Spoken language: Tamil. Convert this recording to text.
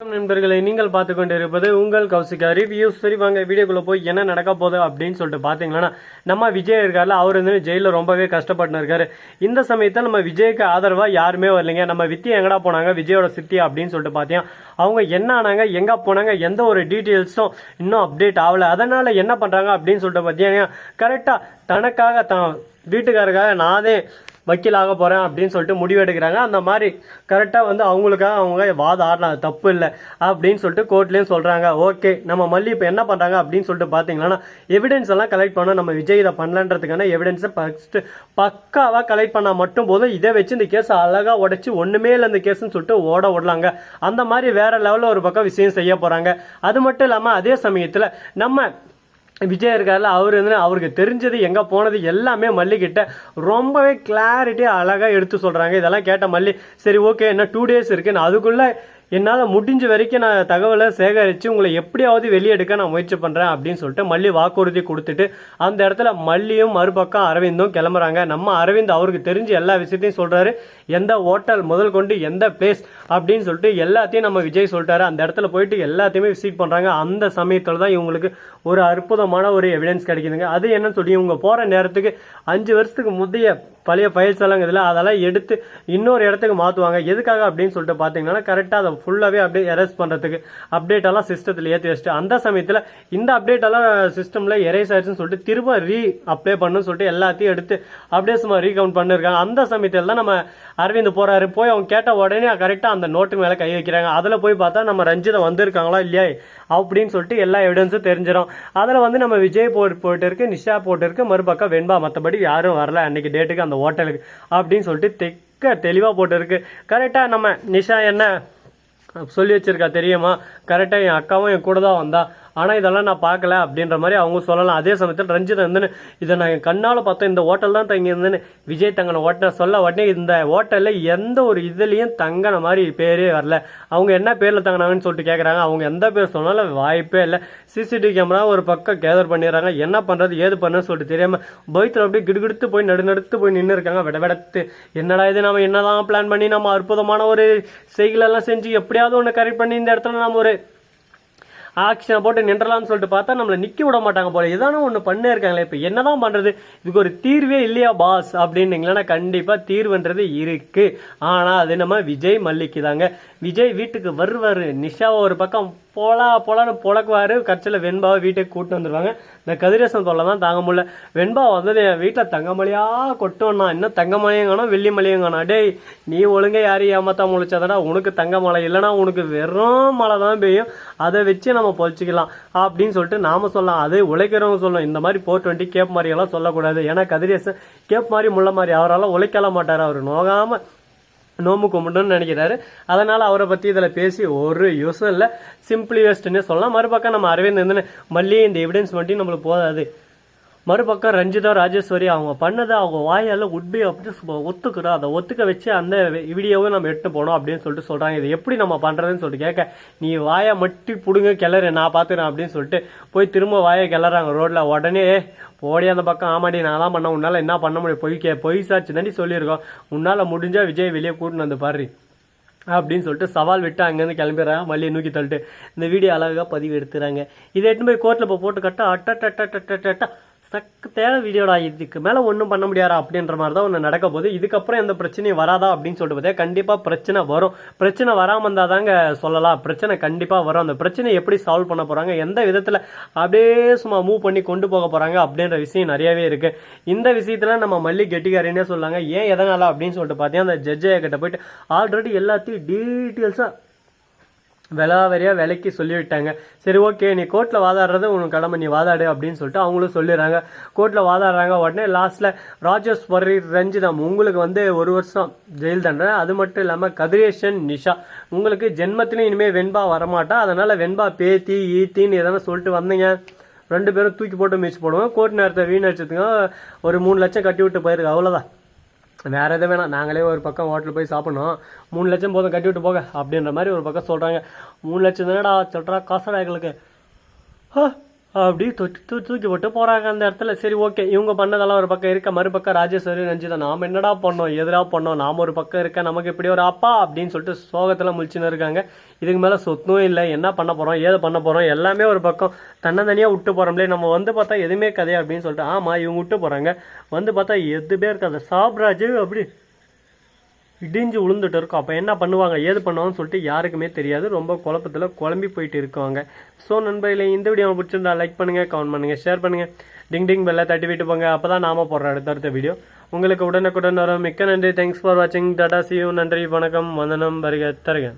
நண்பர்களை நீங்கள் பார்த்து கொண்டிருப்பது உங்கள் கௌசிகா ரிவ்யூ சரி வாங்க வீடியோக்குள்ளே போய் என்ன நடக்க போகுது அப்படின்னு சொல்லிட்டு பார்த்தீங்கன்னா நம்ம விஜய் இருக்கார்ல அவர் வந்து ஜெயிலில் ரொம்பவே கஷ்டப்பட்டு இருக்காரு. இந்த சமயத்தில் நம்ம விஜய்க்கு ஆதரவாக யாருமே வரலைங்க. நம்ம வித்தி எங்கடா போனாங்க? விஜயோட சித்தி அப்படின்னு சொல்லிட்டு பார்த்தீங்க அவங்க என்ன ஆனாங்க? எங்கே போனாங்க? எந்த ஒரு டீட்டெயில்ஸும் இன்னும் அப்டேட் ஆகலை. அதனால் என்ன பண்ணுறாங்க அப்படின்னு சொல்லிட்டு பார்த்தீங்கன்னா கரெக்டாக தனக்காக தான் வீட்டுக்காரருக்காக நானே வக்கீலாக போகிறேன் அப்படின்னு சொல்லிட்டு முடிவு எடுக்கிறாங்க அந்த மாதிரி கரெக்டாக வந்து அவங்களுக்காக அவங்க வாதம் ஆடலாம் அது தப்பு இல்லை அப்படின்னு சொல்லிட்டு கோர்ட்லேயும் சொல்கிறாங்க ஓகே நம்ம மல்லி இப்போ என்ன பண்ணுறாங்க அப்படின்னு சொல்லிட்டு பார்த்தீங்கன்னா எவிடன்ஸ் எல்லாம் கலெக்ட் பண்ணால் நம்ம விஜய் இதை பண்ணலன்றதுக்கான எவிடன்ஸை ஃபஸ்ட்டு பக்காவாக கலெக்ட் பண்ணால் மட்டும் போதும். இதை வச்சு இந்த கேஸ் அழகாக உடைச்சி ஒன்றுமே இல்லை இந்த கேஸ்ன்னு சொல்லிட்டு ஓட விடலாங்க. அந்த மாதிரி வேறு லெவலில் ஒரு பக்கம் விஷயம் செய்ய போகிறாங்க அது மட்டும் இல்லாமல் அதே சமயத்தில் நம்ம விஜய் இருக்கார்ல அவர் வந்து அவருக்கு தெரிஞ்சது எங்கே போனது எல்லாமே மல்லிக்கிட்ட ரொம்பவே கிளாரிட்டியாக அழகாக எடுத்து சொல்கிறாங்க இதெல்லாம் கேட்ட மல்லி சரி ஓகே என்ன டூ டேஸ் இருக்குன்னு அதுக்குள்ளே என்னால் முடிஞ்ச வரைக்கும் நான் தகவலை சேகரித்து உங்களை எப்படியாவது வெளியெடுக்க நான் முயற்சி பண்ணுறேன் அப்படின்னு சொல்லிட்டு மல்லி வாக்குறுதி கொடுத்துட்டு அந்த இடத்துல மல்லியும் மறுபக்கம் அரவிந்தும் கிளம்புறாங்க. நம்ம அரவிந்த் அவருக்கு தெரிஞ்ச எல்லா விஷயத்தையும் சொல்கிறாரு எந்த ஹோட்டல் முதல் கொண்டு எந்த பிளேஸ் அப்படின்னு சொல்லிட்டு எல்லாத்தையும் நம்ம விஜய் சொல்லிட்டாரு. அந்த இடத்துல போயிட்டு எல்லாத்தையுமே விசிட் பண்ணுறாங்க அந்த சமயத்தில் தான் இவங்களுக்கு ஒரு அற்புதமான ஒரு எவிடன்ஸ் கிடைக்குதுங்க. அது என்னன்னு சொல்லி இவங்க போகிற நேரத்துக்கு அஞ்சு வருஷத்துக்கு முந்தைய பழைய ஃபைல்ஸ் எல்லாம் இதில் அதெல்லாம் எடுத்து இன்னொரு இடத்துக்கு மாற்றுவாங்க எதுக்காக அப்படின்னு சொல்லிட்டு பார்த்தீங்கன்னா கரெக்டாக அதை ஃபுல்லாகவே அப்படியே எரேஸ் பண்ணுறதுக்கு அப்டேட் எல்லாம் சிஸ்டத்தில் ஏற்றி வச்சுட்டு அந்த சமயத்தில் இந்த அப்டேட் எல்லாம் சிஸ்டமில் எரேஸ் ஆயிடுச்சுன்னு சொல்லிட்டு திரும்ப ரீ அப்ளை பண்ணுன்னு சொல்லிட்டு எல்லாத்தையும் எடுத்து அப்படியே சும்மா ரீகவுண்ட் பண்ணிருக்காங்க. அந்த சமயத்தில் தான் நம்ம அரவிந்த் போறாரு. போய் அவங்க கேட்ட உடனே கரெக்டாக அந்த நோட்டு மேலே கை வைக்கிறாங்க. அதில் போய் பார்த்தா நம்ம ரஞ்சிதம் வந்திருக்காங்களா இல்லையா அப்படின்னு சொல்லிட்டு எல்லா எவிடன்ஸும் தெரிஞ்சிடும் அதில் வந்து நம்ம விஜய் போட்டு போயிட்டு இருக்கு நிஷா போட்டு இருக்கு மறுபக்கம் வெண்பா. மற்றபடி யாரும் வரல. அன்னைக்கு டேட்டுக்கு அந்த ஹோட்டலுக்கு அப்படின்னு சொல்லிட்டு தெக்க தெளிவாக போட்டு இருக்கு கரெக்டாக நம்ம நிஷா என்ன சொல்லி வச்சிருக்கா தெரியுமா? கரெக்டாக என் அக்காவும் என் கூட தான் வந்தா. ஆனால் இதெல்லாம் நான் பார்க்கல அப்படின்ற மாதிரி அவங்க சொல்லலாம். அதே சமயத்தில் ரஞ்சித் வந்து இதை நான் என் கண்ணால் பார்த்தோம் இந்த ஹோட்டல் தான் தங்கி இருந்தேன்னு விஜய் தங்கனை ஹோட்டல் சொல்ல உடனே இந்த ஹோட்டலில் எந்த ஒரு இதுலேயும் தங்கின மாதிரி பேரே வரல. அவங்க என்ன பேரில் தங்கினாங்கன்னு சொல்லிட்டு கேட்குறாங்க அவங்க எந்த பேர் சொன்னாலும் வாய்ப்பே இல்லை. சிசிடிவி கேமரா ஒரு பக்கம் கேதர் பண்ணிடுறாங்க. என்ன பண்ணுறது ஏது பண்ணுன்னு சொல்லிட்டு தெரியாமல் பயத்தில் அப்படியே கிடுகிடுத்து போய் நடுநடுத்து போய் நின்று இருக்காங்க. விட விடத்து. என்னடா இது நம்ம என்னதான் பிளான் பண்ணி நம்ம அற்புதமான ஒரு செய்களெல்லாம் செஞ்சு எப்படியாவது ஒன்று கரெக்ட் பண்ணி இந்த இடத்துல நம்ம ஒரு ஆக்ஷனை போட்டு நின்றலாம்னு சொல்லிட்டு பார்த்தா நம்மளை நிற்க விட மாட்டாங்க போல. இதானே ஒன்று பண்ணே இருக்காங்களே. இப்போ என்னதான் பண்றது? இதுக்கு ஒரு தீர்வே இல்லையா பாஸ் அப்படின்னீங்களா கண்டிப்பா தீர்வுன்றது இருக்கு. ஆனா அது நம்ம விஜய் மல்லிக்கு தாங்க விஜய் வீட்டுக்கு வருவாரு. நிஷாவை ஒரு பக்கம் போலா போலான்னு பொழக்குவாரு. கட்சியில் வெண்பாவை வீட்டுக்கு கூட்டு வந்துருவாங்க. இந்த கதிரேசன் தொல்லை தான் தாங்க முடியல. வெண்பா வந்தது என் வீட்டில் தங்கமலையா கொட்டோன்னா இன்னும் தங்கமலையும் காணும் வெள்ளி மலையும் காணும் டேய் நீ ஒழுங்காக யாரையும் ஏமாத்தா முளைச்சாதடா உனக்கு தங்க மலை இல்லைன்னா உனக்கு வெறும் மழை தான் பெய்யும். அதை வச்சு நம்ம பொழிச்சிக்கலாம் அப்படின்னு சொல்லிட்டு நாம சொல்லலாம். அதே உழைக்கிறவங்க சொல்லணும். இந்த மாதிரி போர் டுவெண்ட்டி கேப் மாதிரி எல்லாம் சொல்லக்கூடாது. ஏன்னா கதிரேசன் கேப் மாதிரி முள்ள மாதிரி. அவரால் உழைக்கல மாட்டார். அவர் நோகாமல் நோம்பு கும்பிடணும்னு நினைக்கிறாரு. அதனால அவரை பத்தி இதில் பேசி ஒரு யூஸும் இல்லை. சிம்பிளி வேஸ்ட்னே சொல்லலாம். மறுபக்கம் நம்ம அரவிந்த் வந்து மல்லி இந்த எவிடன்ஸ் மட்டும் நம்மளுக்கு போதாது. மறுபக்கம் ரஞ்சிதா ராஜேஸ்வரி அவங்க பண்ணதை அவங்க வாயால் உட்பி அப்படி ஒத்துக்கிறோம் அதை ஒத்துக்க வச்சு அந்த வீடியோவை நம்ம எட்டு போனோம் அப்படின்னு சொல்லிட்டு சொல்கிறாங்க இது எப்படி நம்ம பண்ணுறதுன்னு சொல்லிட்டு கேட்க நீ வாயை மட்டி பிடுங்க கிளறு நான் பார்த்துக்கிறேன் அப்படின்னு சொல்லிட்டு போய் திரும்ப வாயை கிளறாங்க ரோட்டில் உடனே போடி அந்த பக்கம் ஆமாடி நான் தான் பண்ண உன்னால் என்ன பண்ண முடியும்? பொய் கே பொய் சாட்சி தாண்டி சொல்லியிருக்கோம். உன்னால் முடிஞ்சால் விஜய் வெளியே கூட்டின்னு வந்து பாரு அப்படின்னு சொல்லிட்டு சவால் விட்டு அங்கேருந்து கிளம்பிடுறாங்க. மல்லியை நூக்கி தள்ளிட்டு இந்த வீடியோ அழகாக பதிவு எடுத்துறாங்க. இதை எடுத்துன்னு போய் கோர்ட்டில் போய் போட்டு கட்ட அட்டா சக்க தேவை வீடியோடா இதுக்கு மேலே ஒன்றும் பண்ண முடியாதா அப்படின்ற மாதிரி தான் ஒன்று நடக்க போகுது இதுக்கப்புறம் எந்த பிரச்சனையும் வராதா அப்படின்னு சொல்லிட்டு பார்த்தா கண்டிப்பாக பிரச்சனை வரும். பிரச்சனை வராமல் இருந்தால் தாங்க சொல்லலாம். பிரச்சனை கண்டிப்பாக வரும். அந்த பிரச்சனையை எப்படி சால்வ் பண்ண போகிறாங்க எந்த விதத்தில் அப்படியே சும்மா மூவ் பண்ணி கொண்டு போக போகிறாங்க அப்படின்ற விஷயம் நிறையவே இருக்குது இந்த விஷயத்தில் நம்ம மல்லி கெட்டிக்காரின்னே சொல்லாங்க. ஏன் எதனால அப்படின்னு சொல்லிட்டு பார்த்தீங்கன்னா அந்த ஜட்ஜையை கிட்ட போயிட்டு ஆல்ரெடி எல்லாத்தையும் டீட்டெயில்ஸாக விலாவரியா விலைக்கு சொல்லிவிட்டாங்க. சரி ஓகே நீ கோர்ட்டில் வாதாடுறது உனக்கு கடமை நீ வாதாடு அப்படின்னு சொல்லிட்டு அவங்களும் சொல்லிடுறாங்க. கோர்ட்டில் வாதாடுறாங்க உடனே லாஸ்ட்டில் ராஜேஷ் ராஜேஸ்வரி ரஞ்சிதம் உங்களுக்கு வந்து ஒரு வருஷம் ஜெயில் தண்டனை. அது மட்டும் இல்லாமல் கதிரேஷன் நிஷா உங்களுக்கு ஜென்மத்திலையும் இனிமேல் வெண்பா வரமாட்டா. அதனால் வெண்பா பேத்தி ஈத்தின்னு எதனா சொல்லிட்டு வந்தீங்க. ரெண்டு பேரும் தூக்கி போட்டு மீச்சு போடுவோம். கோர்ட் நேரத்தை வீணடிச்சதுங்க. ஒரு மூணு லட்சம் கட்டி விட்டு போயிருக்கு. அவ்வளோதான் வேற எதுவும் வேணாம். நாங்களே ஒரு பக்கம் ஹோட்டல் போய் சாப்பிடணும். மூணு லட்சம் போதும் கட்டி விட்டு போக அப்படின்ற மாதிரி ஒரு பக்கம் சொல்கிறாங்க மூணு லட்சம் தானடா சொல்கிறா காசடா எங்களுக்கு? ஆ, அப்படி தொட்டு தூ தூக்கி போட்டு போகிறாங்க அந்த இடத்துல. சரி ஓகே. இவங்க பண்ணதெல்லாம் ஒரு பக்கம் இருக்க. மறுபக்கம் ராஜேஸ்வரி ரஞ்சிதா நாம் என்னடா பண்ணோம்? எதிராக பண்ணோம்? நாம் ஒரு பக்கம் இருக்க? நமக்கு இப்படி ஒரு அப்பா அப்படின்னு சொல்லிட்டு சோகத்தில் முழிச்சுன்னு இருக்காங்க. இதுக்கு மேலே சொத்தும் இல்லை. என்ன பண்ண போகிறோம் ஏது பண்ண போகிறோம் எல்லாமே ஒரு பக்கம். தன்னந்தனியாக விட்டு போகிறோம்லே நம்ம வந்து பார்த்தா எதுவுமே கதை அப்படின்னு சொல்லிட்டு ஆமாம் இவங்க விட்டு போகிறாங்க வந்து பார்த்தா எதுவுமே இருக்காது. சாப்ராஜு அப்படி இடிஞ்சு விழுந்துட்டு இருக்கும். அப்போ என்ன பண்ணுவாங்க? ஏது பண்ணுவாங்கன்னு சொல்லிட்டு யாருக்குமே தெரியாது. ரொம்ப குழப்பத்தில் குழம்பி போயிட்டு இருக்காங்க. ஸோ நண்பர்களே இந்த வீடியோ பிடிச்சிருந்தா லைக் பண்ணுங்கள் கமெண்ட் பண்ணுங்கள் ஷேர் பண்ணுங்கள் டிங் டிங் பெல்ல தட்டி விட்டு போங்க. அப்போ தான் நாம போடுற அடுத்தடுத்த வீடியோ உங்களுக்கு உடனுக்குடன் வரும். மிக்க நன்றி. தேங்க்ஸ் ஃபார் வாட்சிங் டாடா சியூ நன்றி வணக்கம். வந்தனம் வருக தருக.